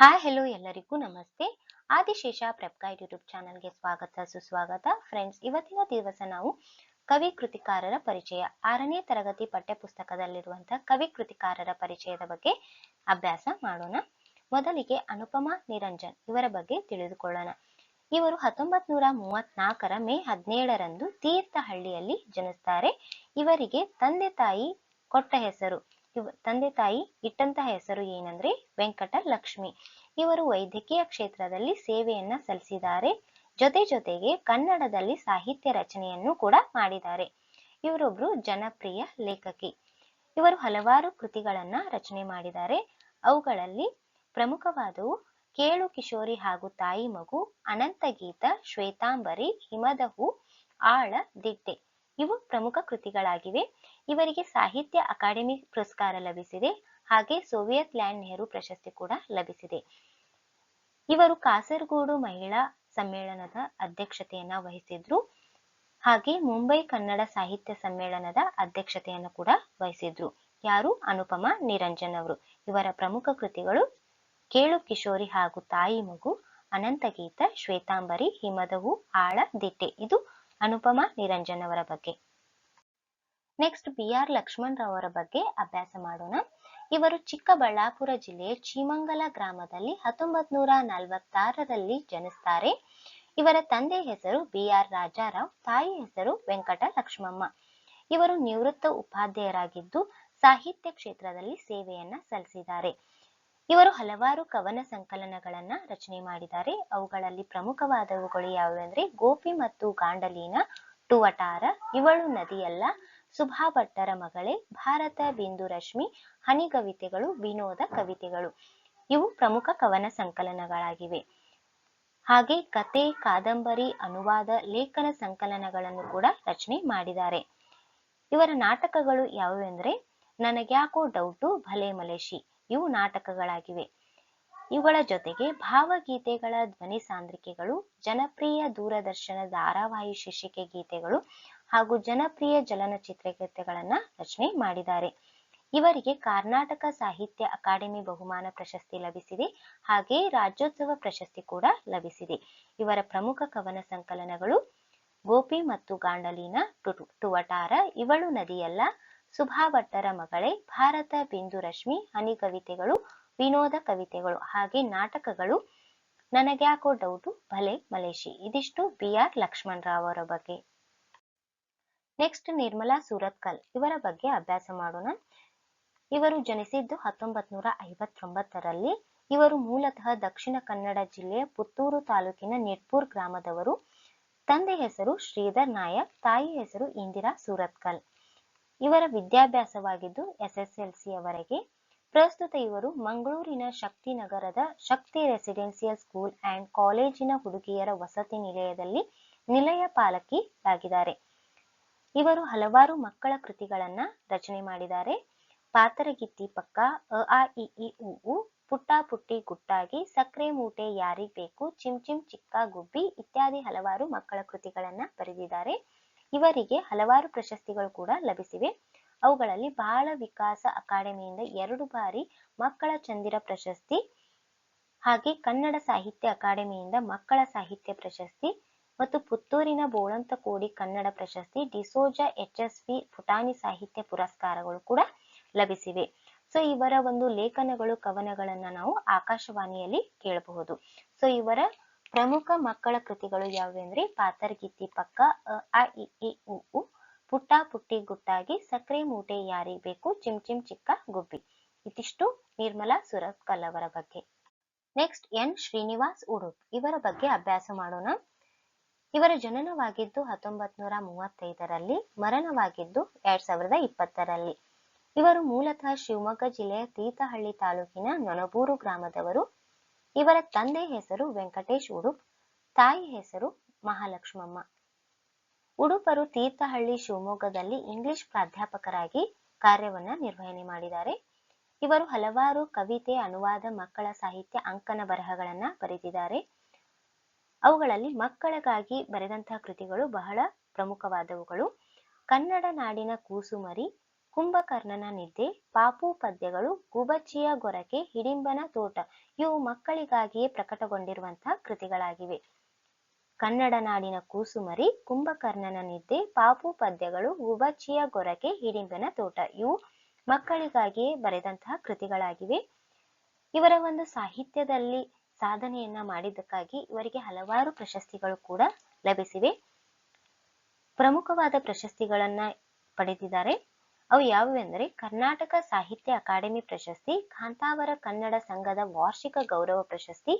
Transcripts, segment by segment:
Hi hello ಎಲ್ಲರಿಗೂ ನಮಸ್ತೆ. Adishesha prep guide YouTube ಚಾನಲ್ಗೆ ಸ್ವಾಗತ, ಸುಸ್ವಾಗತ. ಫ್ರೆಂಡ್ಸ್ ಇವತ್ತಿನ ದಿವಸ ನಾವು ಕವಿ ಕೃತಿಕಾರರ ಪರಿಚಯ. ಆರನೇ ತರಗತಿ ಪಠ್ಯಪುಸ್ತಕದಲ್ಲಿರುವಂತಹ ಕವಿ ಕೃತಿಕಾರರ ಪರಿಚಯದ ಬಗ್ಗೆ ಅಭ್ಯಾಸ ಮಾಡೋಣ. ಮೊದಲಿಗೆ ಅನುಪಮಾ ನಿರಂಜನ್ ಇವರ ಬಗ್ಗೆ ತಿಳಿದುಕೊಳ್ಳೋಣ. ಇವರು ಹತ್ತೊಂಬತ್ ನೂರ ಮೂವತ್ನಾಲ್ಕರ ಮೇ ಹದಿನೇಳರಂದು ತೀರ್ಥಹಳ್ಳಿಯಲ್ಲಿ ಜನಿಸ್ತಾರೆ. ಇವರಿಗೆ ತಂದೆ ತಾಯಿ ಕೊಟ್ಟ ಹೆಸರು ಇವ ತಂದೆ ತಾಯಿ ಇಟ್ಟಂತಹ ಹೆಸರು ಏನಂದ್ರೆ ವೆಂಕಟ ಲಕ್ಷ್ಮಿ ಇವರು ವೈದ್ಯಕೀಯ ಕ್ಷೇತ್ರದಲ್ಲಿ ಸೇವೆಯನ್ನ ಸಲ್ಲಿಸಿದ್ದಾರೆ. ಜೊತೆ ಜೊತೆಗೆ ಕನ್ನಡದಲ್ಲಿ ಸಾಹಿತ್ಯ ರಚನೆಯನ್ನು ಕೂಡ ಮಾಡಿದ್ದಾರೆ. ಇವರೊಬ್ರು ಜನಪ್ರಿಯ ಲೇಖಕಿ. ಇವರು ಹಲವಾರು ಕೃತಿಗಳನ್ನ ರಚನೆ ಮಾಡಿದ್ದಾರೆ. ಅವುಗಳಲ್ಲಿ ಪ್ರಮುಖವಾದವು ಕೇಳು ಕಿಶೋರಿ ಹಾಗೂ ತಾಯಿ ಮಗು ಅನಂತಗೀತ ಶ್ವೇತಾಂಬರಿ ಹಿಮದಹು ಆಳ, ದಿಟ್ಟೆ. ಇವು ಪ್ರಮುಖ ಕೃತಿಗಳಾಗಿವೆ. ಇವರಿಗೆ ಸಾಹಿತ್ಯ ಅಕಾಡೆಮಿ ಪುರಸ್ಕಾರ ಲಭಿಸಿದೆ. ಹಾಗೆ ಸೋವಿಯತ್ ಲ್ಯಾಂಡ್ ನೆಹರು ಪ್ರಶಸ್ತಿ ಕೂಡ ಲಭಿಸಿದೆ. ಇವರು ಕಾಸರಗೋಡು ಮಹಿಳಾ ಸಮ್ಮೇಳನದ ಅಧ್ಯಕ್ಷತೆಯನ್ನ ವಹಿಸಿದ್ರು. ಹಾಗೆ ಮುಂಬೈ ಕನ್ನಡ ಸಾಹಿತ್ಯ ಸಮ್ಮೇಳನದ ಅಧ್ಯಕ್ಷತೆಯನ್ನು ಕೂಡ ವಹಿಸಿದ್ರು. ಯಾರು? ಅನುಪಮ ನಿರಂಜನ್ ಅವರು. ಇವರ ಪ್ರಮುಖ ಕೃತಿಗಳು ಕೇಳು ಕಿಶೋರಿ ಹಾಗೂ ತಾಯಿ ಮಗು ಅನಂತಗೀತ, ಶ್ವೇತಾಂಬರಿ, ಹಿಮದವು, ಆಳ, ದಿಟ್ಟೆ. ಇದು ಅನುಪಮಾ ನಿರಂಜನ್ ಅವರ ಬಗ್ಗೆ. ನೆಕ್ಸ್ಟ್ ಬಿ ಆರ್ ಲಕ್ಷ್ಮಣ್ ಅವರ ಬಗ್ಗೆ ಅಭ್ಯಾಸ ಮಾಡೋಣ. ಇವರು ಚಿಕ್ಕಬಳ್ಳಾಪುರ ಜಿಲ್ಲೆಯ ಚೀಮಂಗಲ ಗ್ರಾಮದಲ್ಲಿ ಹತ್ತೊಂಬತ್ ನೂರ ನಲವತ್ತಾರರಲ್ಲಿ ಜನಿಸ್ತಾರೆ. ಇವರ ತಂದೆ ಹೆಸರು ಬಿ ಆರ್ ರಾಜಾರಾವ್, ತಾಯಿ ಹೆಸರು ವೆಂಕಟ ಲಕ್ಷ್ಮಮ್ಮ. ಇವರು ನಿವೃತ್ತ ಉಪಾಧ್ಯಾಯರಾಗಿದ್ದು ಸಾಹಿತ್ಯ ಕ್ಷೇತ್ರದಲ್ಲಿ ಸೇವೆಯನ್ನ ಸಲ್ಲಿಸಿದ್ದಾರೆ. ಇವರು ಹಲವಾರು ಕವನ ಸಂಕಲನಗಳನ್ನ ರಚನೆ ಮಾಡಿದ್ದಾರೆ. ಅವುಗಳಲ್ಲಿ ಪ್ರಮುಖವಾದವುಗಳು ಯಾವುವೆಂದ್ರೆ ಗೋಪಿ ಮತ್ತು ಗಾಂಡಲೀನ, ಟುವಟಾರ, ಇವಳು ನದಿಯಲ್ಲ, ಸುಭಾ ಭಟ್ಟರ ಮಗಳೇ, ಭಾರತ ಬಿಂದು ರಶ್ಮಿ, ಹನಿ ಕವಿತೆಗಳು, ವಿನೋದ ಕವಿತೆಗಳು. ಇವು ಪ್ರಮುಖ ಕವನ ಸಂಕಲನಗಳಾಗಿವೆ. ಹಾಗೆ ಕತೆ, ಕಾದಂಬರಿ, ಅನುವಾದ, ಲೇಖನ ಸಂಕಲನಗಳನ್ನು ಕೂಡ ರಚನೆ ಮಾಡಿದ್ದಾರೆ. ಇವರ ನಾಟಕಗಳು ಯಾವುವೆಂದ್ರೆ ನನಗ್ಯಾಕೋ ಡೌಟು, ಭಲೆ ಮಲೇಶಿ. ಇವು ನಾಟಕಗಳಾಗಿವೆ. ಇವುಗಳ ಜೊತೆಗೆ ಭಾವಗೀತೆಗಳ ಧ್ವನಿ ಸಾಂದ್ರಿಕೆಗಳು, ಜನಪ್ರಿಯ ದೂರದರ್ಶನ ಧಾರಾವಾಹಿ ಶೀರ್ಷಿಕೆ ಗೀತೆಗಳು ಹಾಗೂ ಜನಪ್ರಿಯ ಚಲನಚಿತ್ರ ಗೀತೆಗಳನ್ನ ರಚನೆ ಮಾಡಿದ್ದಾರೆ. ಇವರಿಗೆ ಕರ್ನಾಟಕ ಸಾಹಿತ್ಯ ಅಕಾಡೆಮಿ ಬಹುಮಾನ ಪ್ರಶಸ್ತಿ ಲಭಿಸಿದೆ. ಹಾಗೆ ರಾಜ್ಯೋತ್ಸವ ಪ್ರಶಸ್ತಿ ಕೂಡ ಲಭಿಸಿದೆ. ಇವರ ಪ್ರಮುಖ ಕವನ ಸಂಕಲನಗಳು ಗೋಪಿ ಮತ್ತು ಗಾಂಡಲಿನ, ಟು- ಟುವಟಾರ, ಇವಳು ನದಿಯಲ್ಲ ಸುಭಾ ಭಟ್ಟರ ಮಗಳೇ, ಭಾರತ ಬಿಂದು ರಶ್ಮಿ, ಹನಿ ಕವಿತೆಗಳು, ವಿನೋದ ಕವಿತೆಗಳು ಹಾಗೆ ನಾಟಕಗಳು. ನನಗ್ಯಾಕೋ ಡೌಟು ಭಲೆ ಮಲೇಶಿ. ಇದಿಷ್ಟು ಬಿ ಆರ್ ಲಕ್ಷ್ಮಣ್ ರಾವ್ ಅವರ ಬಗ್ಗೆ. ನೆಕ್ಸ್ಟ್ ನಿರ್ಮಲಾ ಸೂರತ್ಕಲ್ ಇವರ ಬಗ್ಗೆ ಅಭ್ಯಾಸ ಮಾಡೋಣ. ಇವರು ಜನಿಸಿದ್ದು ಹತ್ತೊಂಬತ್ ನೂರ ಐವತ್ತೊಂಬತ್ತರಲ್ಲಿ. ಇವರು ಮೂಲತಃ ದಕ್ಷಿಣ ಕನ್ನಡ ಜಿಲ್ಲೆಯ ಪುತ್ತೂರು ತಾಲೂಕಿನ ನಿಟ್ಪುರ್ ಗ್ರಾಮದವರು. ತಂದೆ ಹೆಸರು ಶ್ರೀಧರ್ ನಾಯಕ್, ತಾಯಿ ಹೆಸರು ಇಂದಿರಾ ಸೂರತ್ಕಲ್ ಇವರ ವಿದ್ಯಾಭ್ಯಾಸವಾಗಿದ್ದು ಎಸ್ಎಸ್ಎಲ್ಸಿ ವರೆಗೆ ಪ್ರಸ್ತುತ ಇವರು ಮಂಗಳೂರಿನ ಶಕ್ತಿನಗರದ ಶಕ್ತಿ ರೆಸಿಡೆನ್ಸಿಯಲ್ ಸ್ಕೂಲ್ ಅಂಡ್ ಕಾಲೇಜಿನ ಹುಡುಗಿಯರ ವಸತಿ ನಿಲಯದಲ್ಲಿ ನಿಲಯ ಪಾಲಕಿಯಾಗಿದ್ದಾರೆ. ಇವರು ಹಲವಾರು ಮಕ್ಕಳ ಕೃತಿಗಳನ್ನ ರಚನೆ ಮಾಡಿದ್ದಾರೆ. ಪಾತರಗಿತ್ತಿ ಪಕ್ಕ, ಅ, ಆ, ಇ ಉ, ಪುಟ್ಟ ಪುಟ್ಟಿ ಗುಟ್ಟಾಗಿ, ಸಕ್ರೆ ಮೂಟೆ ಯಾರಿಗ್ ಬೇಕು, ಚಿಮ್ ಚಿಮ್ ಚಿಕ್ಕ ಗುಬ್ಬಿ ಇತ್ಯಾದಿ ಹಲವಾರು ಮಕ್ಕಳ ಕೃತಿಗಳನ್ನ ಬರೆದಿದ್ದಾರೆ. ಇವರಿಗೆ ಹಲವಾರು ಪ್ರಶಸ್ತಿಗಳು ಕೂಡ ಲಭಿಸಿವೆ. ಅವುಗಳಲ್ಲಿ ಬಾಲ ವಿಕಾಸ ಅಕಾಡೆಮಿಯಿಂದ ಎರಡು ಬಾರಿ ಮಕ್ಕಳ ಚಂದಿರ ಪ್ರಶಸ್ತಿ ಹಾಗೆ ಕನ್ನಡ ಸಾಹಿತ್ಯ ಅಕಾಡೆಮಿಯಿಂದ ಮಕ್ಕಳ ಸಾಹಿತ್ಯ ಪ್ರಶಸ್ತಿ ಮತ್ತು ಪುತ್ತೂರಿನ ಬೋಳಂತಕೋಡಿ ಕನ್ನಡ ಪ್ರಶಸ್ತಿ ಡಿಸೋಜ ಎಚ್ ಎಸ್ ವಿ ಪುಟಾಣಿ ಸಾಹಿತ್ಯ ಪುರಸ್ಕಾರಗಳು ಕೂಡ ಲಭಿಸಿವೆ. ಸೊ, ಇವರ ಒಂದು ಲೇಖನಗಳು, ಕವನಗಳನ್ನ ನಾವು ಆಕಾಶವಾಣಿಯಲ್ಲಿ ಕೇಳಬಹುದು. ಸೊ, ಇವರ ಪ್ರಮುಖ ಮಕ್ಕಳ ಕೃತಿಗಳು ಯಾವುವೆಂದ್ರೆ ಪಾತರಗಿತ್ತಿ ಪಕ್ಕ, ಅ ಆ ಇ ಈ ಉ ಉ, ಪುಟ್ಟ, ಪುಟ್ಟಿ, ಗುಟ್ಟಾಗಿ, ಸಕ್ರೆ, ಮೂಟೆ, ಯಾರಿಗ್ ಬೇಕು, ಚಿಮ್ ಚಿಮ್, ಚಿಕ್ಕ, ಗುಬ್ಬಿ. ಇದಿಷ್ಟು ನಿರ್ಮಲಾ ಸುರತ್ಕಲ್ ಅವರ ಬಗ್ಗೆ. Next, N. ಶ್ರೀನಿವಾಸ್ ಉಡುಪ್. ಇವರ ಬಗ್ಗೆ ಅಭ್ಯಾಸ ಮಾಡೋಣ. ಇವರ ಜನನವಾಗಿದ್ದು ಹತ್ತೊಂಬತ್ ನೂರ ಮೂವತ್ತೈದರಲ್ಲಿ, ಮರಣವಾಗಿದ್ದು ಎರಡ್ ಸಾವಿರದ ಇಪ್ಪತ್ತರಲ್ಲಿ. ಇವರು ಮೂಲತಃ ಶಿವಮೊಗ್ಗ ಜಿಲ್ಲೆಯ ತೀರ್ಥಹಳ್ಳಿ ತಾಲೂಕಿನ ನೊಣಬೂರು ಗ್ರಾಮದವರು. ಇವರ ತಂದೆ ಹೆಸರು ವೆಂಕಟೇಶ್ ಉಡುಪ್, ತಾಯಿ ಹೆಸರು ಮಹಾಲಕ್ಷ್ಮಮ್ಮ. ಉಡುಪರು ತೀರ್ಥಹಳ್ಳಿ ಶಿವಮೊಗ್ಗದಲ್ಲಿ ಇಂಗ್ಲಿಷ್ ಪ್ರಾಧ್ಯಾಪಕರಾಗಿ ಕಾರ್ಯವನ್ನ ನಿರ್ವಹಣೆ ಮಾಡಿದ್ದಾರೆ. ಇವರು ಹಲವಾರು ಕವಿತೆ, ಅನುವಾದ, ಮಕ್ಕಳ ಸಾಹಿತ್ಯ ಅಂಕನ ಬರಹಗಳನ್ನ ಬರೆದಿದ್ದಾರೆ. ಅವುಗಳಲ್ಲಿ ಮಕ್ಕಳಿಗಾಗಿ ಬರೆದಂತಹ ಕೃತಿಗಳು ಬಹಳ ಪ್ರಮುಖವಾದವುಗಳು. ಕನ್ನಡ ನಾಡಿನ ಕೂಸುಮರಿ ಕುಂಭಕರ್ಣನ ನಿದ್ದೆ, ಪಾಪು ಪದ್ಯಗಳು, ಗುಬಚ್ಚಿಯ ಗೊರಕೆ, ಹಿಡಿಂಬನ ತೋಟ, ಇವು ಮಕ್ಕಳಿಗಾಗಿಯೇ ಪ್ರಕಟಗೊಂಡಿರುವಂತಹ ಕೃತಿಗಳಾಗಿವೆ. ಕನ್ನಡ ನಾಡಿನ ಕೂಸುಮರಿ, ಕುಂಭಕರ್ಣನ ನಿದ್ದೆ, ಪಾಪು ಪದ್ಯಗಳು, ಗುಬಚ್ಚಿಯ ಗೊರಕೆ, ಹಿಡಿಂಬನ ತೋಟ, ಇವು ಮಕ್ಕಳಿಗಾಗಿಯೇ ಬರೆದಂತಹ ಕೃತಿಗಳಾಗಿವೆ. ಇವರ ಒಂದು ಸಾಹಿತ್ಯದಲ್ಲಿ ಸಾಧನೆಯನ್ನ ಮಾಡಿದ್ದಕ್ಕಾಗಿ ಇವರಿಗೆ ಹಲವಾರು ಪ್ರಶಸ್ತಿಗಳು ಕೂಡ ಲಭಿಸಿವೆ. ಪ್ರಮುಖವಾದ ಪ್ರಶಸ್ತಿಗಳನ್ನ ಪಡೆದಿದ್ದಾರೆ. ಅವು ಯಾವುವೆಂದರೆ ಕರ್ನಾಟಕ ಸಾಹಿತ್ಯ ಅಕಾಡೆಮಿ ಪ್ರಶಸ್ತಿ, ಕಾಂತಾವರ ಕನ್ನಡ ಸಂಘದ ವಾರ್ಷಿಕ ಗೌರವ ಪ್ರಶಸ್ತಿ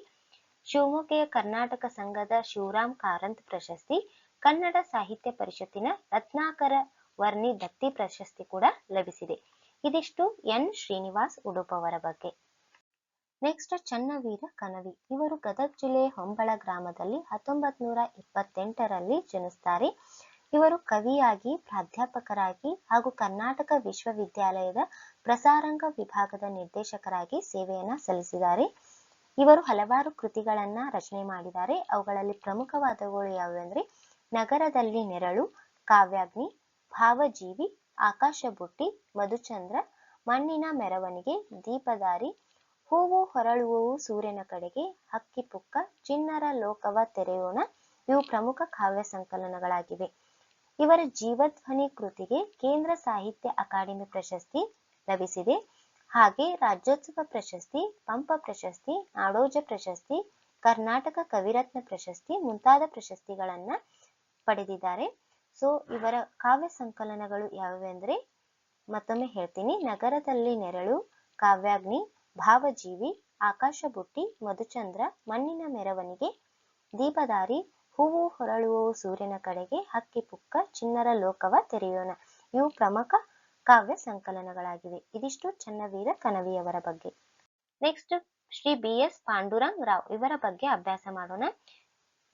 ಶಿವಮೊಗ್ಗೆಯ ಕರ್ನಾಟಕ ಸಂಘದ ಶಿವರಾಮ್ ಕಾರಂತ್ ಪ್ರಶಸ್ತಿ, ಕನ್ನಡ ಸಾಹಿತ್ಯ ಪರಿಷತ್ತಿನ ರತ್ನಾಕರ ವರ್ಣಿ ದತ್ತಿ ಪ್ರಶಸ್ತಿ ಕೂಡ ಲಭಿಸಿದೆ. ಇದಿಷ್ಟು ಎನ್. ಶ್ರೀನಿವಾಸ್ ಉಡುಪವರ ಬಗ್ಗೆ. ನೆಕ್ಸ್ಟ್ ಚನ್ನವೀರ ಕನವಿ. ಇವರು ಗದಗ ಜಿಲ್ಲೆಯ ಹೊಂಬಳ ಗ್ರಾಮದಲ್ಲಿ ಹತ್ತೊಂಬತ್ ನೂರ ಇಪ್ಪತ್ತೆಂಟರಲ್ಲಿ ಜನಿಸ್ತಾರೆ. ಇವರು ಕವಿಯಾಗಿ, ಪ್ರಾಧ್ಯಾಪಕರಾಗಿ ಹಾಗೂ ಕರ್ನಾಟಕ ವಿಶ್ವವಿದ್ಯಾಲಯದ ಪ್ರಸಾರಾಂಗ ವಿಭಾಗದ ನಿರ್ದೇಶಕರಾಗಿ ಸೇವೆಯನ್ನ ಸಲ್ಲಿಸಿದ್ದಾರೆ. ಇವರು ಹಲವಾರು ಕೃತಿಗಳನ್ನ ರಚನೆ ಮಾಡಿದ್ದಾರೆ. ಅವುಗಳಲ್ಲಿ ಪ್ರಮುಖವಾದವುಗಳು ಯಾವುವೆಂದ್ರೆ ನಗರದಲ್ಲಿ ನೆರಳು, ಕಾವ್ಯಾಗ್ನಿ, ಭಾವಜೀವಿ ಆಕಾಶ ಬುಟ್ಟಿ ಮಧುಚಂದ್ರ, ಮಣ್ಣಿನ ಮೆರವಣಿಗೆ ದೀಪದಾರಿ ಹೂವು ಹೊರಳುವವು ಸೂರ್ಯನ ಕಡೆಗೆ, ಹಕ್ಕಿಪುಕ್ಕ, ಚಿಣ್ಣರ ಲೋಕವ ತೆರೆಯೋಣ, ಇವು ಪ್ರಮುಖ ಕಾವ್ಯ ಸಂಕಲನಗಳಾಗಿವೆ. ಇವರ ಜೀವಧ್ವನಿ ಕೃತಿಗೆ ಕೇಂದ್ರ ಸಾಹಿತ್ಯ ಅಕಾಡೆಮಿ ಪ್ರಶಸ್ತಿ ಲಭಿಸಿದೆ. ಹಾಗೆ ರಾಜ್ಯೋತ್ಸವ ಪ್ರಶಸ್ತಿ, ಪಂಪ ಪ್ರಶಸ್ತಿ, ನಾಡೋಜ ಪ್ರಶಸ್ತಿ, ಕರ್ನಾಟಕ ಕವಿರತ್ನ ಪ್ರಶಸ್ತಿ ಮುಂತಾದ ಪ್ರಶಸ್ತಿಗಳನ್ನ ಪಡೆದಿದ್ದಾರೆ. ಸೊ, ಇವರ ಕಾವ್ಯ ಸಂಕಲನಗಳು ಯಾವುವೆಂದ್ರೆ ಮತ್ತೊಮ್ಮೆ ಹೇಳ್ತೀನಿ. ನಗರದಲ್ಲಿ ನೆರಳು, ಕಾವ್ಯಾಗ್ನಿ, ಭಾವಜೀವಿ ಆಕಾಶ ಬುಟ್ಟಿ ಮಧುಚಂದ್ರ, ಮಣ್ಣಿನ ಮೆರವಣಿಗೆ ದೀಪದಾರಿ ಹೂವು ಹೊರಳುವವು ಸೂರ್ಯನ ಕಡೆಗೆ, ಹಕ್ಕಿ ಪುಕ್ಕ ಚಿನ್ನರ ಲೋಕವ ತೆರೆಯೋಣ. ಇವು ಪ್ರಮುಖ ಕಾವ್ಯ ಸಂಕಲನಗಳಾಗಿವೆ. ಇದಿಷ್ಟು ಚನ್ನವೀರ ಕನವಿಯವರ ಬಗ್ಗೆ. Next Shri B S Pandurang Rao ಇವರ ಬಗ್ಗೆ ಅಭ್ಯಾಸ ಮಾಡೋಣ.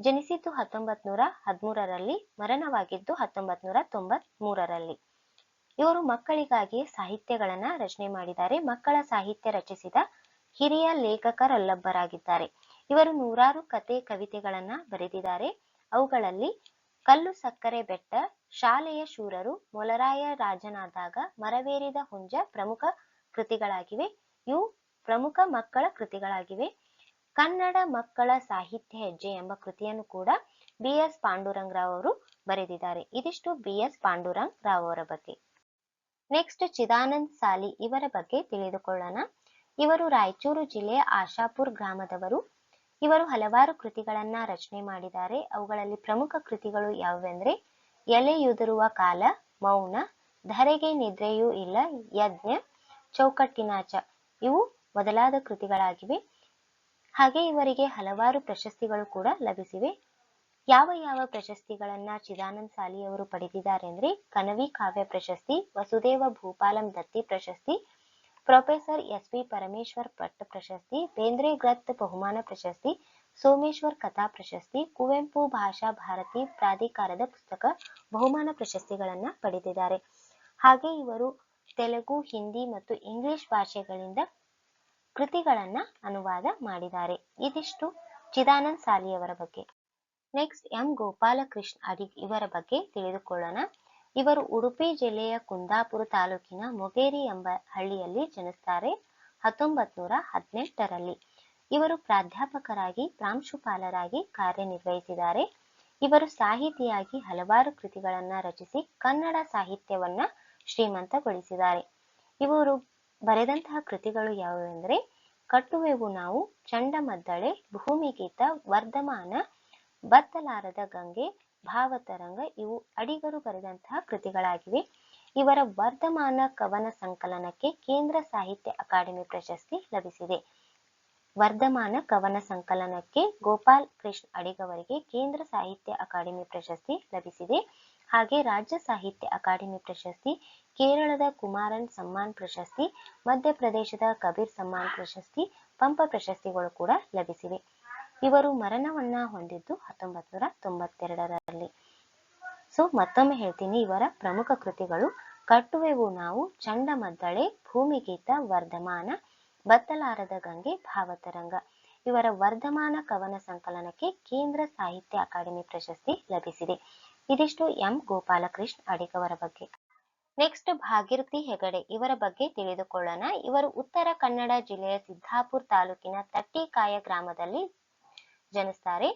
ಜನಿಸಿದ್ದು ಹತ್ತೊಂಬತ್ ನೂರ ಹದಿಮೂರರಲ್ಲಿ, ಮರಣವಾಗಿದ್ದು ಹತ್ತೊಂಬತ್ ನೂರ ತೊಂಬತ್ ಮೂರರಲ್ಲಿ ಇವರು ಮಕ್ಕಳಿಗಾಗಿ ಸಾಹಿತ್ಯಗಳನ್ನ ರಚನೆ ಮಾಡಿದ್ದಾರೆ. ಮಕ್ಕಳ ಸಾಹಿತ್ಯ ರಚಿಸಿದ ಹಿರಿಯ ಲೇಖಕರಲ್ಲೊಬ್ಬರಾಗಿದ್ದಾರೆ. ಇವರು ನೂರಾರು ಕತೆ ಕವಿತೆಗಳನ್ನ ಬರೆದಿದ್ದಾರೆ. ಅವುಗಳಲ್ಲಿ ಕಲ್ಲು ಸಕ್ಕರೆ ಬೆಟ್ಟ, ಶಾಲೆಯ ಶೂರರು, ಮೊಲರಾಯ ರಾಜನಾದಾಗ ಮರವೇರಿದ ಹುಂಜ ಪ್ರಮುಖ ಕೃತಿಗಳಾಗಿವೆ. ಇವು ಪ್ರಮುಖ ಮಕ್ಕಳ ಕೃತಿಗಳಾಗಿವೆ. ಕನ್ನಡ ಮಕ್ಕಳ ಸಾಹಿತ್ಯ ಹೆಜ್ಜೆ ಎಂಬ ಕೃತಿಯನ್ನು ಕೂಡ ಬಿ. ಎಸ್. ಪಾಂಡುರಂಗ್ ರಾವ್ ಅವರು ಬರೆದಿದ್ದಾರೆ. ಇದಿಷ್ಟು ಬಿ. ಎಸ್. ಪಾಂಡುರಂಗ್ ರಾವ್ ಅವರ ಬಗ್ಗೆ. ನೆಕ್ಸ್ಟ್ ಚಿದಾನಂದ್ ಸಾಲಿ ಇವರ ಬಗ್ಗೆ ತಿಳಿದುಕೊಳ್ಳೋಣ. ಇವರು ರಾಯಚೂರು ಜಿಲ್ಲೆಯ ಆಶಾಪುರ್ ಗ್ರಾಮದವರು. ಇವರು ಹಲವಾರು ಕೃತಿಗಳನ್ನ ರಚನೆ ಮಾಡಿದ್ದಾರೆ. ಅವುಗಳಲ್ಲಿ ಪ್ರಮುಖ ಕೃತಿಗಳು ಯಾವುವೆಂದ್ರೆ ಎಲೆಯುದುರುವ ಕಾಲ, ಮೌನ, ಧರೆಗೆ ನಿದ್ರೆಯೂ ಇಲ್ಲ, ಯಜ್ಞ ಚೌಕಟ್ಟಿನಾಚ ಇವು ಮೊದಲಾದ ಕೃತಿಗಳಾಗಿವೆ. ಹಾಗೆ ಇವರಿಗೆ ಹಲವಾರು ಪ್ರಶಸ್ತಿಗಳು ಕೂಡ ಲಭಿಸಿವೆ. ಯಾವ ಯಾವ ಪ್ರಶಸ್ತಿಗಳನ್ನ ಚಿದಾನಂದ್ ಸಾಲಿಯವರು ಪಡೆದಿದ್ದಾರೆ ಅಂದ್ರೆ ಕನವಿ ಕಾವ್ಯ ಪ್ರಶಸ್ತಿ, ವಸುದೇವ ಭೂಪಾಲಂ ದತ್ತಿ ಪ್ರಶಸ್ತಿ professor S P Parameshwar Bhat ಪ್ರಶಸ್ತಿ, ಬೇಂದ್ರೆ ಗ್ರತ್ ಬಹುಮಾನ ಪ್ರಶಸ್ತಿ, ಸೋಮೇಶ್ವರ್ ಕಥಾ ಪ್ರಶಸ್ತಿ, ಕುವೆಂಪು ಭಾಷಾ ಭಾರತಿ ಪ್ರಾಧಿಕಾರದ ಪುಸ್ತಕ ಬಹುಮಾನ ಪ್ರಶಸ್ತಿಗಳನ್ನ ಪಡೆದಿದ್ದಾರೆ. ಹಾಗೆ ಇವರು ತೆಲುಗು, ಹಿಂದಿ ಮತ್ತು ಇಂಗ್ಲಿಷ್ ಭಾಷೆಗಳಿಂದ ಕೃತಿಗಳನ್ನ ಅನುವಾದ ಮಾಡಿದ್ದಾರೆ. ಇದಿಷ್ಟು ಚಿದಾನಂದ್ ಸಾಲಿಯವರ ಬಗ್ಗೆ. ನೆಕ್ಸ್ಟ್ ಎಂ ಗೋಪಾಲಕೃಷ್ಣ ಅಡಿಗ್ ಇವರ ಬಗ್ಗೆ ತಿಳಿದುಕೊಳ್ಳೋಣ. ಇವರು ಉಡುಪಿ ಜಿಲ್ಲೆಯ ಕುಂದಾಪುರ ತಾಲೂಕಿನ ಮೊಗೇರಿ ಎಂಬ ಹಳ್ಳಿಯಲ್ಲಿ ಜನಿಸ್ತಾರೆ. ಹತ್ತೊಂಬತ್ ನೂರ ಹದಿನೆಂಟರಲ್ಲಿ ಇವರು ಪ್ರಾಧ್ಯಾಪಕರಾಗಿ, ಪ್ರಾಂಶುಪಾಲರಾಗಿ ಕಾರ್ಯನಿರ್ವಹಿಸಿದ್ದಾರೆ. ಇವರು ಸಾಹಿತಿಯಾಗಿ ಹಲವಾರು ಕೃತಿಗಳನ್ನ ರಚಿಸಿ ಕನ್ನಡ ಸಾಹಿತ್ಯವನ್ನ ಶ್ರೀಮಂತಗೊಳಿಸಿದ್ದಾರೆ. ಇವರು ಬರೆದಂತಹ ಕೃತಿಗಳು ಯಾವುವೆಂದರೆ, ಕಟ್ಟುವೆವು ನಾವು ಚಂಡಮದ್ದಳೆ ಭೂಮಿಗೀತ ವರ್ಧಮಾನ ಬತ್ತಲಾರದ ಗಂಗೆ ಭಾವತರಂಗ ಇವು ಅಡಿಗರು ಬರೆದಂತಹ ಕೃತಿಗಳಾಗಿವೆ. ಇವರ ವರ್ಧಮಾನ ಕವನ ಸಂಕಲನಕ್ಕೆ ಕೇಂದ್ರ ಸಾಹಿತ್ಯ ಅಕಾಡೆಮಿ ಪ್ರಶಸ್ತಿ ಲಭಿಸಿದೆ. ವರ್ಧಮಾನ ಕವನ ಸಂಕಲನಕ್ಕೆ ಗೋಪಾಲ್ ಕೃಷ್ಣ ಅಡಿಗವರಿಗೆ ಕೇಂದ್ರ ಸಾಹಿತ್ಯ ಅಕಾಡೆಮಿ ಪ್ರಶಸ್ತಿ ಲಭಿಸಿದೆ. ಹಾಗೆ ರಾಜ್ಯ ಸಾಹಿತ್ಯ ಅಕಾಡೆಮಿ ಪ್ರಶಸ್ತಿ, ಕೇರಳದ ಕುಮಾರನ್ ಸಮ್ಮಾನ್ ಪ್ರಶಸ್ತಿ, ಮಧ್ಯಪ್ರದೇಶದ ಕಬೀರ್ ಸಮ್ಮಾನ್ ಪ್ರಶಸ್ತಿ, ಪಂಪ ಪ್ರಶಸ್ತಿಗಳು ಕೂಡ ಲಭಿಸಿವೆ. ಇವರು ಮರಣವನ್ನ ಹೊಂದಿದ್ದು ಹತ್ತೊಂಬತ್ ನೂರ ತೊಂಬತ್ತೆರಡರಲ್ಲಿ. ಸೊ ಮತ್ತೊಮ್ಮೆ ಹೇಳ್ತೀನಿ, ಇವರ ಪ್ರಮುಖ ಕೃತಿಗಳು, ಕಟ್ಟುವೆವು ನಾವು, ಚಂಡಮದ್ದಳೆ, ಭೂಮಿಗೀತ, ವರ್ಧಮಾನ, ಬತ್ತಲಾರದ ಗಂಗೆ, ಭಾವತರಂಗ. ಇವರ ವರ್ಧಮಾನ ಕವನ ಸಂಕಲನಕ್ಕೆ ಕೇಂದ್ರ ಸಾಹಿತ್ಯ ಅಕಾಡೆಮಿ ಪ್ರಶಸ್ತಿ ಲಭಿಸಿದೆ. ಇದಿಷ್ಟು ಎಂ. ಗೋಪಾಲಕೃಷ್ಣ ಅಡಿಗವರ ಬಗ್ಗೆ. ನೆಕ್ಸ್ಟ್ ಭಾಗೀರಥಿ ಹೆಗಡೆ. ಇವರ ಬಗ್ಗೆ ತಿಳಿದುಕೊಳ್ಳೋಣ. ಇವರು ಉತ್ತರ ಕನ್ನಡ ಜಿಲ್ಲೆಯ ಸಿದ್ದಾಪುರ ತಾಲೂಕಿನ ತಟ್ಟಿಕಾಯ ಗ್ರಾಮದಲ್ಲಿ ಜನಿಸ್ತಾರೆ.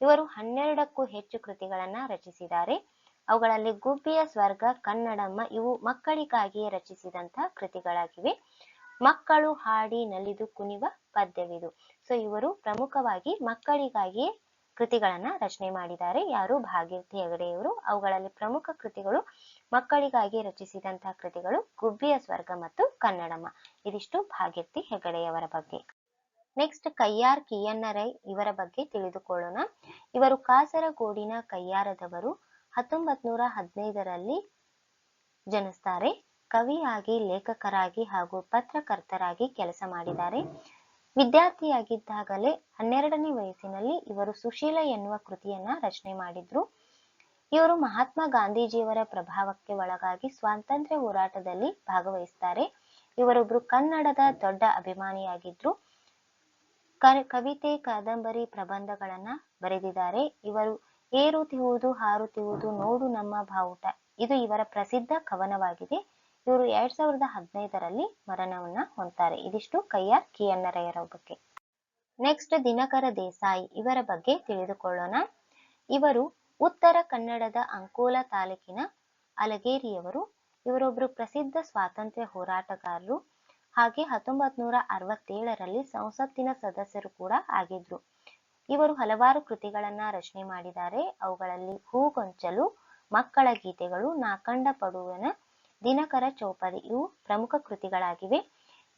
ಇವರು ಹನ್ನೆರಡಕ್ಕೂ ಹೆಚ್ಚು ಕೃತಿಗಳನ್ನ ರಚಿಸಿದ್ದಾರೆ. ಅವುಗಳಲ್ಲಿ ಗುಬ್ಬಿಯ ಸ್ವರ್ಗ ಕನ್ನಡಮ್ಮ ಇವು ಮಕ್ಕಳಿಗಾಗಿಯೇ ರಚಿಸಿದಂತಹ ಕೃತಿಗಳಾಗಿವೆ. ಮಕ್ಕಳು ಹಾಡಿ ನಲಿದು ಕುಣಿವ ಪದ್ಯವಿದು. ಸೊ, ಇವರು ಪ್ರಮುಖವಾಗಿ ಮಕ್ಕಳಿಗಾಗಿಯೇ ಕೃತಿಗಳನ್ನ ರಚನೆ ಮಾಡಿದ್ದಾರೆ. ಯಾರು? ಭಾಗೀರಥಿ ಹೆಗಡೆಯವರು. ಅವುಗಳಲ್ಲಿ ಪ್ರಮುಖ ಕೃತಿಗಳು ಮಕ್ಕಳಿಗಾಗಿ ರಚಿಸಿದಂತಹ ಕೃತಿಗಳು ಗುಬ್ಬಿಯ ಸ್ವರ್ಗ ಮತ್ತು ಕನ್ನಡಮ್ಮ ಇದಿಷ್ಟು ಭಾಗೀರಥಿ ಹೆಗಡೆಯವರ ಬಗ್ಗೆ. ನೆಕ್ಸ್ಟ್ ಕಯ್ಯಾರ್ ಕಿಯನ್ನರೈ ಇವರ ಬಗ್ಗೆ ತಿಳಿದುಕೊಳ್ಳೋಣ. ಇವರು ಕಾಸರಗೋಡಿನ ಕಯ್ಯಾರದವರು ಹತ್ತೊಂಬತ್ ನೂರ ಹದಿನೈದರಲ್ಲಿ ಜನಿಸ್ತಾರೆ. ಕವಿಯಾಗಿ ಲೇಖಕರಾಗಿ ಹಾಗೂ ಪತ್ರಕರ್ತರಾಗಿ ಕೆಲಸ ಮಾಡಿದ್ದಾರೆ. ವಿದ್ಯಾರ್ಥಿಯಾಗಿದ್ದಾಗಲೇ ಹನ್ನೆರಡನೇ ವಯಸ್ಸಿನಲ್ಲಿ ಇವರು ಸುಶೀಲ ಎನ್ನುವ ಕೃತಿಯನ್ನ ರಚನೆ ಮಾಡಿದ್ರು. ಇವರು ಮಹಾತ್ಮ ಗಾಂಧೀಜಿಯವರ ಪ್ರಭಾವಕ್ಕೆ ಒಳಗಾಗಿ ಸ್ವಾತಂತ್ರ್ಯ ಹೋರಾಟದಲ್ಲಿ ಭಾಗವಹಿಸ್ತಾರೆ. ಇವರೊಬ್ರು ಕನ್ನಡದ ದೊಡ್ಡ ಅಭಿಮಾನಿಯಾಗಿದ್ರು. ಕವಿತೆ, ಕಾದಂಬರಿ ಪ್ರಬಂಧಗಳನ್ನ ಬರೆದಿದ್ದಾರೆ. ಇವರು ಏರುತ್ತಿರುವುದು ಹಾರುತ್ತಿರುವುದು ನೋಡು ನಮ್ಮ ಬಾವುಟ. ಇದು ಇವರ ಪ್ರಸಿದ್ಧ ಕವನವಾಗಿದೆ. ಇವರು ಎರಡ್ ಸಾವಿರದ ಹದಿನೈದರಲ್ಲಿ ಮರಣವನ್ನ ಹೊಂತಾರೆ ಇದಿಷ್ಟು ಕೈಯ ಕಿಯನ್ನರಯ್ಯರ ಬಗ್ಗೆ ನೆಕ್ಸ್ಟ್ ದಿನಕರ ದೇಸಾಯಿ ಇವರ ಬಗ್ಗೆ ತಿಳಿದುಕೊಳ್ಳೋಣ. ಇವರು ಉತ್ತರ ಕನ್ನಡದ ಅಂಕೋಲ ತಾಲೂಕಿನ ಅಲಗೇರಿಯವರು. ಇವರೊಬ್ರು ಪ್ರಸಿದ್ಧ ಸ್ವಾತಂತ್ರ್ಯ ಹೋರಾಟಗಾರರು. ಹಾಗೆ ಹತ್ತೊಂಬತ್ ನೂರ ಅರವತ್ತೇಳರಲ್ಲಿ ಸಂಸತ್ತಿನ ಸದಸ್ಯರು ಕೂಡ ಆಗಿದ್ರು. ಇವರು ಹಲವಾರು ಕೃತಿಗಳನ್ನ ರಚನೆ ಮಾಡಿದ್ದಾರೆ. ಅವುಗಳಲ್ಲಿ ಹೂಗೊಂಚಲು ಮಕ್ಕಳ ಗೀತೆಗಳು, ನಾಕಂಡ ಪಡುವನ, ದಿನಕರ ಚೌಪದಿ ಇವು ಪ್ರಮುಖ ಕೃತಿಗಳಾಗಿವೆ.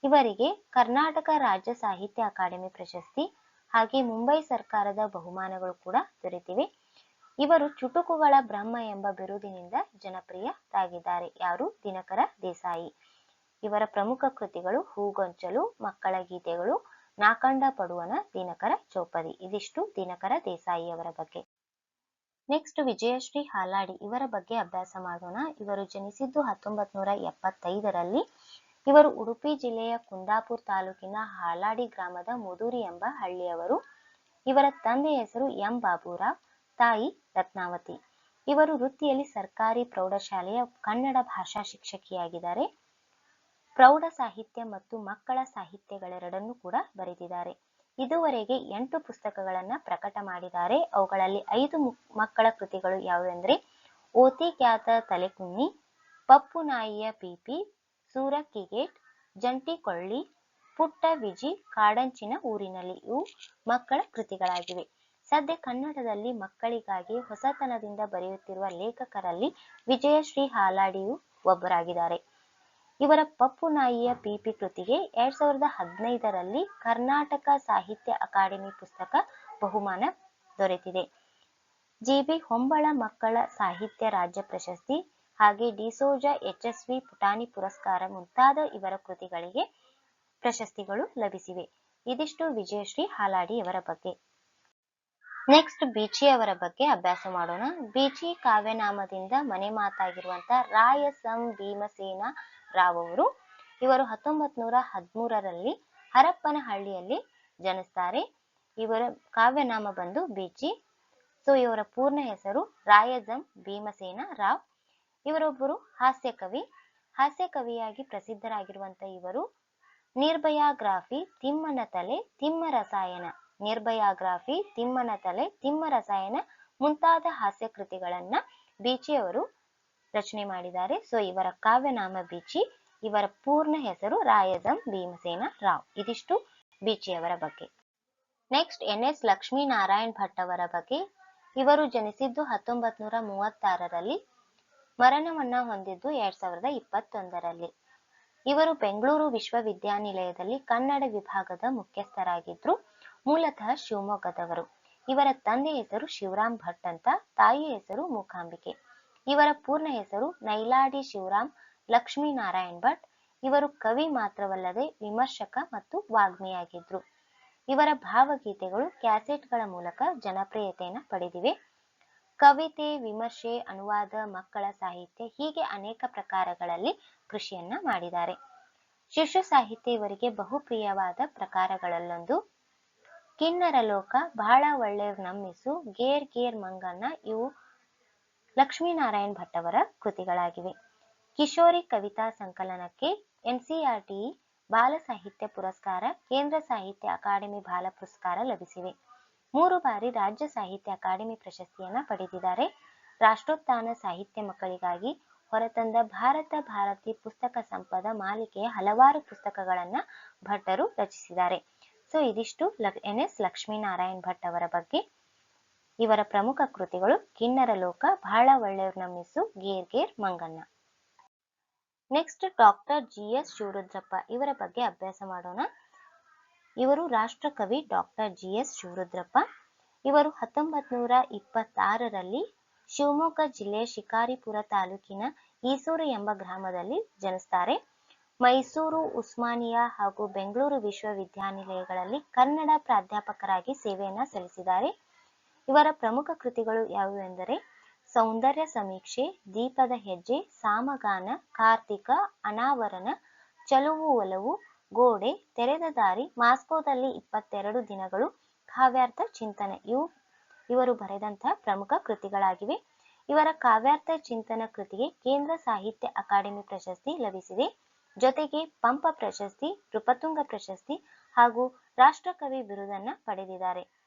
ಇವರಿಗೆ ಕರ್ನಾಟಕ ರಾಜ್ಯ ಸಾಹಿತ್ಯ ಅಕಾಡೆಮಿ ಪ್ರಶಸ್ತಿ ಹಾಗೆ ಮುಂಬೈ ಸರ್ಕಾರದ ಬಹುಮಾನಗಳು ಕೂಡ ದೊರೆತಿವೆ. ಇವರು ಚುಟುಕುಗಳ ಬ್ರಹ್ಮ ಎಂಬ ಬಿರುದಿನಿಂದ ಜನಪ್ರಿಯರಾಗಿದ್ದಾರೆ. ಯಾರು? ದಿನಕರ ದೇಸಾಯಿ. ಇವರ ಪ್ರಮುಖ ಕೃತಿಗಳು ಹೂಗೊಂಚಲು, ಮಕ್ಕಳ ಗೀತೆಗಳು, ನಾಕಂಡ ಪಡುವನ, ದಿನಕರ ಚೌಪದಿ. ಇದಿಷ್ಟು ದಿನಕರ ದೇಸಾಯಿ ಅವರ ಬಗ್ಗೆ. ನೆಕ್ಸ್ಟ್ ವಿಜಯಶ್ರೀ ಹಾಲಾಡಿ ಇವರ ಬಗ್ಗೆ ಅಭ್ಯಾಸ ಮಾಡೋಣ. ಇವರು ಜನಿಸಿದ್ದು ಹತ್ತೊಂಬತ್ ನೂರ ಎಪ್ಪತ್ತೈದರಲ್ಲಿ. ಇವರು ಉಡುಪಿ ಜಿಲ್ಲೆಯ ಕುಂದಾಪುರ ತಾಲೂಕಿನ ಹಾಲಾಡಿ ಗ್ರಾಮದ ಮುದೂರಿ ಎಂಬ ಹಳ್ಳಿಯವರು. ಇವರ ತಂದೆಯ ಹೆಸರು ಎಂ ಬಾಬುರಾವ್, ತಾಯಿ ರತ್ನಾವತಿ. ಇವರು ವೃತ್ತಿಯಲ್ಲಿ ಸರ್ಕಾರಿ ಪ್ರೌಢಶಾಲೆಯ ಕನ್ನಡ ಭಾಷಾ ಶಿಕ್ಷಕಿಯಾಗಿದ್ದಾರೆ. ಪ್ರೌಢ ಸಾಹಿತ್ಯ ಮತ್ತು ಮಕ್ಕಳ ಸಾಹಿತ್ಯಗಳೆರಡನ್ನೂ ಕೂಡ ಬರೆದಿದ್ದಾರೆ. ಇದುವರೆಗೆ ಎಂಟು ಪುಸ್ತಕಗಳನ್ನ ಪ್ರಕಟ ಮಾಡಿದ್ದಾರೆ. ಅವುಗಳಲ್ಲಿ ಐದು ಮಕ್ಕಳ ಕೃತಿಗಳು ಯಾವುವೆಂದ್ರೆ ಓತಿ ಖ್ಯಾತ ತಲೆಕುನ್ನಿ, ಪಪ್ಪು ನಾಯಿಯ ಪಿಪಿ ಸೂರಕಿಗೇಟ್ ಜಂಟಿ ಕೊಳ್ಳಿ, ಪುಟ್ಟ ವಿಜಿ, ಕಾಡಂಚಿನ ಊರಿನಲ್ಲಿ ಇವು ಮಕ್ಕಳ ಕೃತಿಗಳಾಗಿವೆ. ಸದ್ಯ ಕನ್ನಡದಲ್ಲಿ ಮಕ್ಕಳಿಗಾಗಿ ಹೊಸತನದಿಂದ ಬರೆಯುತ್ತಿರುವ ಲೇಖಕರಲ್ಲಿ ವಿಜಯಶ್ರೀ ಹಾಲಾಡಿಯು ಒಬ್ಬರಾಗಿದ್ದಾರೆ. ಇವರ ಪಪ್ಪು ನಾಯಿಯ ಪಿಪಿ ಕೃತಿಗೆ ಎರಡ್ ಸಾವಿರದ ಹದಿನೈದರಲ್ಲಿ ಕರ್ನಾಟಕ ಸಾಹಿತ್ಯ ಅಕಾಡೆಮಿ ಪುಸ್ತಕ ಬಹುಮಾನ ದೊರೆತಿದೆ. ಜಿಬಿ ಹೊಂಬಳ ಮಕ್ಕಳ ಸಾಹಿತ್ಯ ರಾಜ್ಯ ಪ್ರಶಸ್ತಿ ಹಾಗೆ ಡಿಸೋಜ ಯಶಸ್ವಿ ಪುಟಾಣಿ ಪುರಸ್ಕಾರ ಮುಂತಾದ ಇವರ ಕೃತಿಗಳಿಗೆ ಪ್ರಶಸ್ತಿಗಳು ಲಭಿಸಿವೆ. ಇದಿಷ್ಟು ವಿಜಯಶ್ರೀ ಹಾಲಾಡಿ ಅವರ ಬಗ್ಗೆ. ನೆಕ್ಸ್ಟ್ ಬೀಚಿ ಅವರ ಬಗ್ಗೆ ಅಭ್ಯಾಸ ಮಾಡೋಣ. ಬೀಚಿ ಕಾವ್ಯನಾಮದಿಂದ ಮನೆ ಮಾತಾಗಿರುವಂತ ರಾಯ ಸಂ ಭೀಮಸೇನ ರಾವ್ ಅವರು, ಇವರು ಹತ್ತೊಂಬತ್ ನೂರ ಹದಿಮೂರರಲ್ಲಿ ಹರಪ್ಪನಹಳ್ಳಿಯಲ್ಲಿ ಜನಿಸ್ತಾರೆ. ಇವರ ಕಾವ್ಯನಾಮ ಬಂದು ಬೀಚಿ. ಸೊ ಇವರ ಪೂರ್ಣ ಹೆಸರು ರಾಯಜಂ ಭೀಮಸೇನ ರಾವ್. ಇವರೊಬ್ಬರು ಹಾಸ್ಯ ಕವಿ. ಹಾಸ್ಯ ಕವಿಯಾಗಿ ಪ್ರಸಿದ್ಧರಾಗಿರುವಂತ ಇವರು ನಿರ್ಭಯಾಗ್ರಾಫಿ ತಿಮ್ಮನ ತಲೆ, ತಿಮ್ಮ ರಸಾಯನ. ನಿರ್ಭಯಾಗ್ರಾಫಿ ತಿಮ್ಮನ ತಲೆ, ತಿಮ್ಮ ರಸಾಯನ ಮುಂತಾದ ಹಾಸ್ಯ ಕೃತಿಗಳನ್ನ ಬೀಚಿ ಅವರು ರಚನೆ ಮಾಡಿದ್ದಾರೆ. ಸೊ ಇವರ ಕಾವ್ಯನಾಮ ಬೀಚಿ, ಇವರ ಪೂರ್ಣ ಹೆಸರು ರಾಯಜಂ ಭೀಮಸೇನ ರಾವ್. ಇದಿಷ್ಟು ಬೀಚಿ ಅವರ ಬಗ್ಗೆ. Next N S Lakshminarayan Bhat ಅವರ ಬಗ್ಗೆ. ಇವರು ಜನಿಸಿದ್ದು ಹತ್ತೊಂಬತ್ ನೂರ ಮೂವತ್ತಾರರಲ್ಲಿ, ಮರಣವನ್ನ ಹೊಂದಿದ್ದು ಎರಡ್ ಸಾವಿರದ ಇಪ್ಪತ್ತೊಂದರಲ್ಲಿ. ಇವರು ಬೆಂಗಳೂರು ವಿಶ್ವವಿದ್ಯಾನಿಲಯದಲ್ಲಿ ಕನ್ನಡ ವಿಭಾಗದ ಮುಖ್ಯಸ್ಥರಾಗಿದ್ರು. ಮೂಲತಃ ಶಿವಮೊಗ್ಗದವರು. ಇವರ ತಂದೆ ಹೆಸರು ಶಿವರಾಮ್ ಭಟ್ ಅಂತ ತಾಯಿ ಹೆಸರು ಮೂಕಾಂಬಿಕೆ. ಇವರ ಪೂರ್ಣ ಹೆಸರು ನೈಲಾಡಿ ಶಿವರಾಮ್ ಲಕ್ಷ್ಮೀನಾರಾಯಣ್ ಭಟ್. ಇವರು ಕವಿ ಮಾತ್ರವಲ್ಲದೆ ವಿಮರ್ಶಕ ಮತ್ತು ವಾಗ್ಮಿಯಾಗಿದ್ರು. ಇವರ ಭಾವಗೀತೆಗಳು ಕ್ಯಾಸೆಟ್ಗಳ ಮೂಲಕ ಜನಪ್ರಿಯತೆಯನ್ನು ಪಡೆದಿವೆ. ಕವಿತೆ, ವಿಮರ್ಶೆ, ಅನುವಾದ, ಮಕ್ಕಳ ಸಾಹಿತ್ಯ ಹೀಗೆ ಅನೇಕ ಪ್ರಕಾರಗಳಲ್ಲಿ ಕೃಷಿಯನ್ನ ಮಾಡಿದ್ದಾರೆ. ಶಿಶು ಸಾಹಿತ್ಯ ಇವರಿಗೆ ಬಹುಪ್ರಿಯವಾದ ಪ್ರಕಾರಗಳಲ್ಲೊಂದು. ಕಿನ್ನರ ಲೋಕ ಬಹಳ ಒಳ್ಳೆಯ ನಮ್ಮಿಸು, ಗೇರ್ ಗೇರ್ ಮಂಗನ್ನ ಇವು ಲಕ್ಷ್ಮೀನಾರಾಯಣ್ ಭಟ್ ಅವರ ಕೃತಿಗಳಾಗಿವೆ. ಕಿಶೋರಿ ಕವಿತಾ ಸಂಕಲನಕ್ಕೆ ಎನ್ಸಿಆರ್ಟಿ ಬಾಲ ಸಾಹಿತ್ಯ ಪುರಸ್ಕಾರ, ಕೇಂದ್ರ ಸಾಹಿತ್ಯ ಅಕಾಡೆಮಿ ಬಾಲ ಪುರಸ್ಕಾರ ಲಭಿಸಿವೆ. ಮೂರು ಬಾರಿ ರಾಜ್ಯ ಸಾಹಿತ್ಯ ಅಕಾಡೆಮಿ ಪ್ರಶಸ್ತಿಯನ್ನ ಪಡೆದಿದ್ದಾರೆ. ರಾಷ್ಟ್ರೋತ್ಥಾನ ಸಾಹಿತ್ಯ ಮಕ್ಕಳಿಗಾಗಿ ಹೊರತಂದ ಭಾರತ ಭಾರತಿ ಪುಸ್ತಕ ಸಂಪದ ಮಾಲಿಕೆಯ ಹಲವಾರು ಪುಸ್ತಕಗಳನ್ನ ಭಟ್ಟರು ರಚಿಸಿದ್ದಾರೆ. ಸೊ, ಇದಿಷ್ಟು ಎನ್ ಎಸ್ ಲಕ್ಷ್ಮೀನಾರಾಯಣ್ ಭಟ್ ಅವರ ಬಗ್ಗೆ. ಇವರ ಪ್ರಮುಖ ಕೃತಿಗಳು ಕಿನ್ನರ ಲೋಕ, ಬಹಳ ಒಳ್ಳೆಯವ್ರನ್ನ miss, gear gear, Manganna. Next doctor G S Shivarudrappa ಇವರ ಬಗ್ಗೆ ಅಭ್ಯಾಸ ಮಾಡೋಣ. ಇವರು ರಾಷ್ಟ್ರಕವಿ ಡಾಕ್ಟರ್ ಜಿ ಎಸ್ ಶಿವರುದ್ರಪ್ಪ ಇವರು ಹತ್ತೊಂಬತ್ ನೂರ ಇಪ್ಪತ್ತಾರರಲ್ಲಿ ಶಿವಮೊಗ್ಗ ಜಿಲ್ಲೆಯ ಶಿಕಾರಿಪುರ ತಾಲೂಕಿನ ಈಸೂರು ಎಂಬ ಗ್ರಾಮದಲ್ಲಿ ಜನಿಸ್ತಾರೆ. ಮೈಸೂರು, ಉಸ್ಮಾನಿಯಾ ಹಾಗೂ ಬೆಂಗಳೂರು ವಿಶ್ವವಿದ್ಯಾನಿಲಯಗಳಲ್ಲಿ ಕನ್ನಡ ಪ್ರಾಧ್ಯಾಪಕರಾಗಿ ಸೇವೆಯನ್ನ ಸಲ್ಲಿಸಿದ್ದಾರೆ. ಇವರ ಪ್ರಮುಖ ಕೃತಿಗಳು ಯಾವುವು ಎಂದರೆ ಸೌಂದರ್ಯ ಸಮೀಕ್ಷೆ, ದೀಪದ ಹೆಜ್ಜೆ, ಸಾಮಗಾನ, ಕಾರ್ತಿಕ, ಅನಾವರಣ, ಚಲುವು ಒಲವು, ಗೋಡೆ, ತೆರೆದ ದಾರಿ, ಮಾಸ್ಕೋದಲ್ಲಿ ಇಪ್ಪತ್ತೆರಡು ದಿನಗಳು, ಕಾವ್ಯಾರ್ಥ ಚಿಂತನೆ ಇವು. ಇವರು ಬರೆದಂತಹ ಪ್ರಮುಖ ಕೃತಿಗಳಾಗಿವೆ. ಇವರ ಕಾವ್ಯಾರ್ಥ ಚಿಂತನ ಕೃತಿಗೆ ಕೇಂದ್ರ ಸಾಹಿತ್ಯ ಅಕಾಡೆಮಿ ಪ್ರಶಸ್ತಿ ಲಭಿಸಿದೆ. ಜೊತೆಗೆ ಪಂಪ ಪ್ರಶಸ್ತಿ ನೃಪತುಂಗ ಪ್ರಶಸ್ತಿ ಹಾಗೂ ರಾಷ್ಟ್ರಕವಿ ಬಿರುದನ್ನ ಪಡೆದಿದ್ದಾರೆ.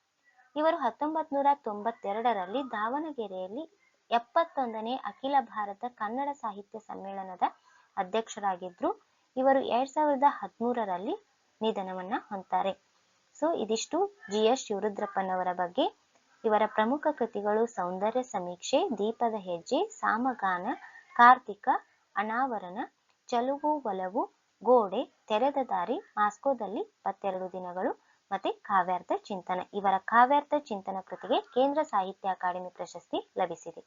ಇವರು ಹತ್ತೊಂಬತ್ ನೂರ ತೊಂಬತ್ತೆರಡರಲ್ಲಿ ದಾವಣಗೆರೆಯಲ್ಲಿ ಎಪ್ಪತ್ತೊಂದನೇ ಅಖಿಲ ಭಾರತ ಕನ್ನಡ ಸಾಹಿತ್ಯ ಸಮ್ಮೇಳನದ ಅಧ್ಯಕ್ಷರಾಗಿದ್ರು. ಇವರು ಎರಡ್ ಸಾವಿರದ ಹದಿಮೂರರಲ್ಲಿ ನಿಧನವನ್ನ ಹೊಂತಾರೆ ಸೊ, ಇದಿಷ್ಟು ಜಿ ಎಸ್ ಶಿವರುದ್ರಪ್ಪನವರ ಬಗ್ಗೆ. ಇವರ ಪ್ರಮುಖ ಕೃತಿಗಳು ಸೌಂದರ್ಯ ಸಮೀಕ್ಷೆ, ದೀಪದ ಹೆಜ್ಜೆ, ಸಾಮಗಾನ, ಕಾರ್ತಿಕ, ಅನಾವರಣ, ಚಲುವು ಒಲವು, ಗೋಡೆ, ತೆರೆದ ದಾರಿ, ಮಾಸ್ಕೋದಲ್ಲಿ ಇಪ್ಪತ್ತೆರಡು ದಿನಗಳು ಮತ್ತೆ ಕಾವ್ಯಾರ್ಥ ಚಿಂತನ. ಇವರ ಕಾವ್ಯಾರ್ಥ ಚಿಂತನ ಕೃತಿಗೆ ಕೇಂದ್ರ ಸಾಹಿತ್ಯ ಅಕಾಡೆಮಿ ಪ್ರಶಸ್ತಿ ಲಭಿಸಿದೆ.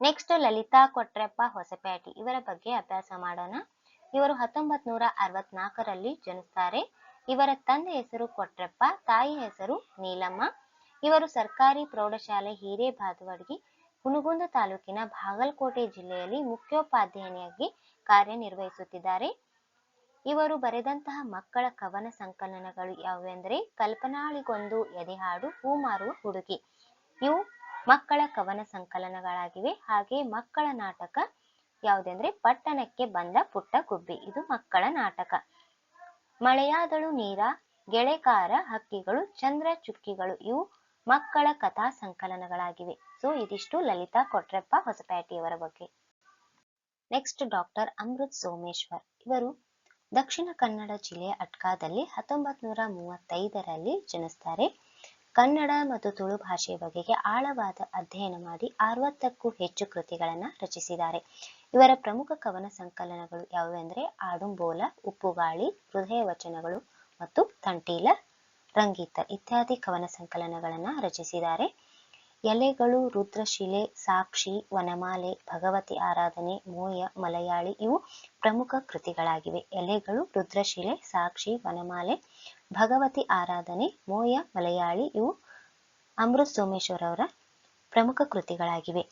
ನೆಕ್ಸ್ಟ್ ಲಲಿತಾ ಕೊಟ್ರೆಪ್ಪ ಹೊಸಪೇಟಿ. ಇವರ ಬಗ್ಗೆ ಅಭ್ಯಾಸ ಮಾಡೋಣ. ಇವರು ಹತ್ತೊಂಬತ್ ನೂರ ಅರವತ್ನಾಲ್ಕರಲ್ಲಿ ಜನಿಸ್ತಾರೆ. ಇವರ ತಂದೆ ಹೆಸರು ಕೊಟ್ರೆಪ್ಪ, ತಾಯಿ ಹೆಸರು ನೀಲಮ್ಮ. ಇವರು ಸರ್ಕಾರಿ ಪ್ರೌಢಶಾಲೆ ಹಿರೇಬಾದವಡ್ಗಿ ಹುನಗುಂದ ತಾಲೂಕಿನ ಬಾಗಲಕೋಟೆ ಜಿಲ್ಲೆಯಲ್ಲಿ ಮುಖ್ಯೋಪಾಧ್ಯಾಯಿಯಾಗಿ ಕಾರ್ಯನಿರ್ವಹಿಸುತ್ತಿದ್ದಾರೆ. ಇವರು ಬರೆದಂತಹ ಮಕ್ಕಳ ಕವನ ಸಂಕಲನಗಳು ಯಾವುವೆಂದರೆ ಕಲ್ಪನಾಳಿಗೊಂದು ಎದೆಹಾಡು ಹೂ ಮಾರುವ ಹುಡುಗಿ. ಇವು ಮಕ್ಕಳ ಕವನ ಸಂಕಲನಗಳಾಗಿವೆ. ಹಾಗೆ ಮಕ್ಕಳ ನಾಟಕ ಯಾವುದೆಂದ್ರೆ ಪಟ್ಟಣಕ್ಕೆ ಬಂದ ಪುಟ್ಟ ಗುಬ್ಬಿ. ಇದು ಮಕ್ಕಳ ನಾಟಕ. ಮಳೆಯಾದಳು ನೀರ, ಗೆಳೆಕಾರ ಹಕ್ಕಿಗಳು, ಚಂದ್ರ ಚುಕ್ಕಿಗಳು. ಇವು ಮಕ್ಕಳ ಕಥಾ ಸಂಕಲನಗಳಾಗಿವೆ. ಸೊ, ಇದಿಷ್ಟು ಲಲಿತಾ ಕೊಟ್ರೆಪ್ಪ ಹೊಸಪೇಟೆಯವರ ಬಗ್ಗೆ. Next doctor Amrith Someshwar. ಇವರು ದಕ್ಷಿಣ ಕನ್ನಡ ಜಿಲ್ಲೆಯ ಅಟ್ಕಾದಲ್ಲಿ ಹತ್ತೊಂಬತ್ ನೂರ ಮೂವತ್ತೈದರಲ್ಲಿ ಜನಿಸ್ತಾರೆ. ಕನ್ನಡ ಮತ್ತು ತುಳು ಭಾಷೆಯ ಬಗೆಗೆ ಆಳವಾದ ಅಧ್ಯಯನ ಮಾಡಿ ಅರವತ್ತಕ್ಕೂ ಹೆಚ್ಚು ಕೃತಿಗಳನ್ನ ರಚಿಸಿದ್ದಾರೆ. ಇವರ ಪ್ರಮುಖ ಕವನ ಸಂಕಲನಗಳು ಯಾವುವೆಂದರೆ ಆಡುಂಬೋಲ, ಉಪ್ಪುಗಾಳಿ, ಹೃದಯ ವಚನಗಳು ಮತ್ತು ತಂಟೀಲ, ರಂಗೀತ ಇತ್ಯಾದಿ ಕವನ ಸಂಕಲನಗಳನ್ನ ರಚಿಸಿದ್ದಾರೆ. ಎಲೆಗಳು, ರುದ್ರಶಿಲೆ, ಸಾಕ್ಷಿ, ವನಮಾಲೆ, ಭಗವತಿ ಆರಾಧನೆ, ಮೋಯ, ಮಲಯಾಳಿ ಇವು ಪ್ರಮುಖ ಕೃತಿಗಳಾಗಿವೆ. ಎಲೆಗಳು, ರುದ್ರಶಿಲೆ, ಸಾಕ್ಷಿ, ವನಮಾಲೆ, ಭಗವತಿ ಆರಾಧನೆ, ಮೋಯ, ಮಲಯಾಳಿ ಇವು ಅಮೃತ್ ಸೋಮೇಶ್ವರ್ ಅವರ ಪ್ರಮುಖ ಕೃತಿಗಳಾಗಿವೆ.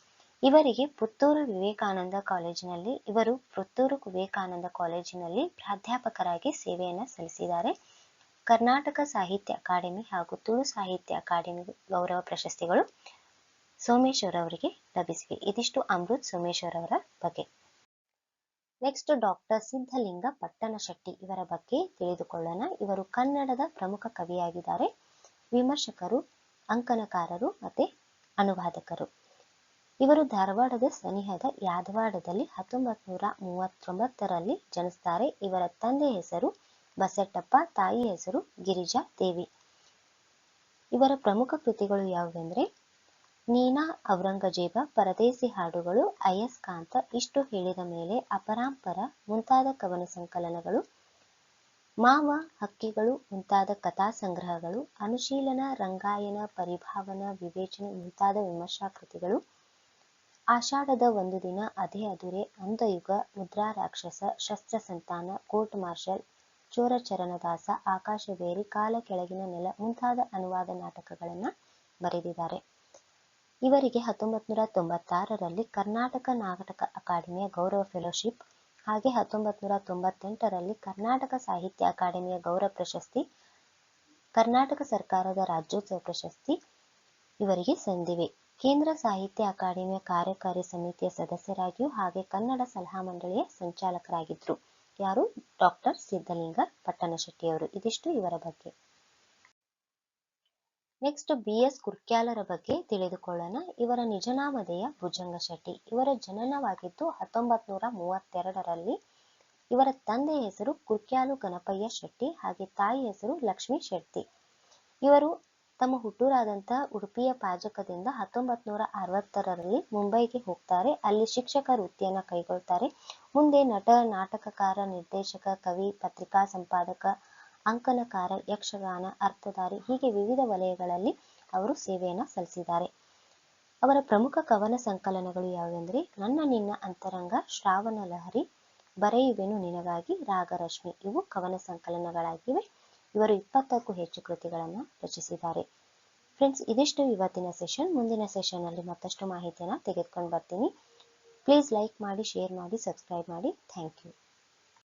ಇವರಿಗೆ ಪುತ್ತೂರು ವಿವೇಕಾನಂದ ಕಾಲೇಜಿನಲ್ಲಿ, ಇವರು ಪುತ್ತೂರು ವಿವೇಕಾನಂದ ಕಾಲೇಜಿನಲ್ಲಿ ಪ್ರಾಧ್ಯಾಪಕರಾಗಿ ಸೇವೆಯನ್ನು ಸಲ್ಲಿಸಿದ್ದಾರೆ. ಕರ್ನಾಟಕ ಸಾಹಿತ್ಯ ಅಕಾಡೆಮಿ ಹಾಗೂ ತುಳು ಸಾಹಿತ್ಯ ಅಕಾಡೆಮಿ ಗೌರವ ಪ್ರಶಸ್ತಿಗಳು ಸೋಮೇಶ್ವರ್ ಅವರಿಗೆ ಲಭಿಸಿವೆ. ಇದಿಷ್ಟು ಅಮೃತ್ ಸೋಮೇಶ್ವರ್ ಅವರ ಬಗ್ಗೆ. ನೆಕ್ಸ್ಟ್ ಡಾಕ್ಟರ್ ಸಿದ್ಧಲಿಂಗ ಪಟ್ಟಣಶೆಟ್ಟಿ ಇವರ ಬಗ್ಗೆ ತಿಳಿದುಕೊಳ್ಳೋಣ. ಇವರು ಕನ್ನಡದ ಪ್ರಮುಖ ಕವಿಯಾಗಿದ್ದಾರೆ. ವಿಮರ್ಶಕರು ಅಂಕನಕಾರರು ಮತ್ತೆ ಅನುವಾದಕರು. ಇವರು ಧಾರವಾಡದ ಸನಿಹದ ಯಾದವಾಡದಲ್ಲಿ ಹತ್ತೊಂಬತ್ ನೂರ ಮೂವತ್ತೊಂಬತ್ತರಲ್ಲಿ ಜನಿಸ್ತಾರೆ. ಇವರ ತಂದೆ ಹೆಸರು ಬಸೆಟ್ಟಪ್ಪ, ತಾಯಿ ಹೆಸರು ಗಿರಿಜಾ ದೇವಿ. ಇವರ ಪ್ರಮುಖ ಕೃತಿಗಳು ಯಾವುವೆಂದ್ರೆ ನೀನಾ, ಔರಂಗಜೇಬ, ಪರದೇಸಿ ಹಾಡುಗಳು, ಅಯಸ್ಕಾಂತ ಇಷ್ಟು ಹೇಳಿದ ಮೇಲೆ ಅಪರಾಂಪರ ಮುಂತಾದ ಕವನ ಸಂಕಲನಗಳು, ಮಾವ ಹಕ್ಕಿಗಳು, ಮುಂತಾದ ಕಥಾ ಸಂಗ್ರಹಗಳು, ಅನುಶೀಲನ ರಂಗಾಯನ ಪರಿಭಾವನ, ವಿವೇಚನೆ ಮುಂತಾದ ವಿಮರ್ಶಾ ಕೃತಿಗಳು ಆಷಾಢದ ಒಂದು ದಿನ ಅದೇ ಅದುರೆ ಅಂಧಯುಗ ಮುದ್ರಾ ರಾಕ್ಷಸ ಶಸ್ತ್ರ ಸಂತಾನ, ಕೋರ್ಟ್ ಮಾರ್ಷಲ್ ಚೋರ ಚರಣದಾಸ ಆಕಾಶಬೇರಿ ಕಾಲ ಕೆಳಗಿನ ನೆಲ ಮುಂತಾದ ಅನುವಾದ ನಾಟಕಗಳನ್ನು ಬರೆದಿದ್ದಾರೆ. ಇವರಿಗೆ ಹತ್ತೊಂಬತ್ ನೂರ ತೊಂಬತ್ತಾರರಲ್ಲಿ ಕರ್ನಾಟಕ ನಾಟಕ ಅಕಾಡೆಮಿಯ ಗೌರವ ಫೆಲೋಶಿಪ್ ಹಾಗೆ ಹತ್ತೊಂಬತ್ ನೂರ ತೊಂಬತ್ತೆಂಟರಲ್ಲಿ ಕರ್ನಾಟಕ ಸಾಹಿತ್ಯ ಅಕಾಡೆಮಿಯ ಗೌರವ ಪ್ರಶಸ್ತಿ, ಕರ್ನಾಟಕ ಸರ್ಕಾರದ ರಾಜ್ಯೋತ್ಸವ ಪ್ರಶಸ್ತಿ ಇವರಿಗೆ ಸಂದಿವೆ. ಕೇಂದ್ರ ಸಾಹಿತ್ಯ ಅಕಾಡೆಮಿಯ ಕಾರ್ಯಕಾರಿ ಸಮಿತಿಯ ಸದಸ್ಯರಾಗಿಯೂ ಹಾಗೆ ಕನ್ನಡ ಸಲಹಾ ಮಂಡಳಿಯ ಸಂಚಾಲಕರಾಗಿದ್ದರು. ಯಾರು? ಡಾಕ್ಟರ್ ಸಿದ್ಧಲಿಂಗ ಪಟ್ಟಣಶೆಟ್ಟಿಯವರು. ಇದಿಷ್ಟು ಇವರ ಬಗ್ಗೆ. ನೆಕ್ಸ್ಟ್ ಬಿ ಎಸ್ ಕುರ್ಕ್ಯಾಲರ ಬಗ್ಗೆ ತಿಳಿದುಕೊಳ್ಳೋಣ. ಇವರ ನಿಜನಾಮಧೇಯ ಭುಜಂಗ ಶೆಟ್ಟಿ. ಇವರ ಜನನವಾಗಿದ್ದು ಹತ್ತೊಂಬತ್ ನೂರ ಮೂವತ್ತೆರಡರಲ್ಲಿ ಇವರ ತಂದೆಯ ಹೆಸರು ಕುರ್ಕ್ಯಾಲು ಗಣಪಯ್ಯ ಶೆಟ್ಟಿ ಹಾಗೆ ತಾಯಿ ಹೆಸರು ಲಕ್ಷ್ಮೀ ಶೆಟ್ಟಿ. ಇವರು ತಮ್ಮ ಹುಟ್ಟೂರಾದಂತಹ ಉಡುಪಿಯ ಪಾಜಕದಿಂದ ಹತ್ತೊಂಬತ್ ನೂರ ಅರವತ್ತರಲ್ಲಿ ಮುಂಬೈಗೆ ಹೋಗ್ತಾರೆ. ಅಲ್ಲಿ ಶಿಕ್ಷಕ ವೃತ್ತಿಯನ್ನ ಕೈಗೊಳ್ತಾರೆ. ಮುಂದೆ ನಟ, ನಾಟಕಕಾರ, ನಿರ್ದೇಶಕ, ಕವಿ, ಪತ್ರಿಕಾ ಸಂಪಾದಕ ಅಂಕನಕಾರ ಯಕ್ಷಗಾನ, ಅರ್ಥಧಾರಿ ಹೀಗೆ ವಿವಿಧ ವಲಯಗಳಲ್ಲಿ ಅವರು ಸೇವೆಯನ್ನು ಸಲ್ಲಿಸಿದ್ದಾರೆ. ಅವರ ಪ್ರಮುಖ ಕವನ ಸಂಕಲನಗಳು ಯಾವುವೆಂದರೆ, ನನ್ನ ನಿನ್ನ ಅಂತರಂಗ ಶ್ರಾವಣ ಲಹರಿ, ಬರೆಯುವೆನು ನಿನಗಾಗಿ ರಾಗರಶ್ಮಿ. ಇವು ಕವನ ಸಂಕಲನಗಳಾಗಿವೆ. ಇವರು ಇಪ್ಪತ್ತಕ್ಕೂ ಹೆಚ್ಚು ಕೃತಿಗಳನ್ನು ರಚಿಸಿದ್ದಾರೆ. ಫ್ರೆಂಡ್ಸ್, ಇದಿಷ್ಟು ಇವತ್ತಿನ ಸೆಷನ್. ಮುಂದಿನ ಸೆಷನ್ ಅಲ್ಲಿ ಮತ್ತಷ್ಟು ಮಾಹಿತಿಯನ್ನು ತೆಗೆದುಕೊಂಡು ಬರ್ತೀನಿ. ಪ್ಲೀಸ್ ಲೈಕ್ ಮಾಡಿ, ಶೇರ್ ಮಾಡಿ, ಸಬ್ಸ್ಕ್ರೈಬ್ ಮಾಡಿ. Thank you.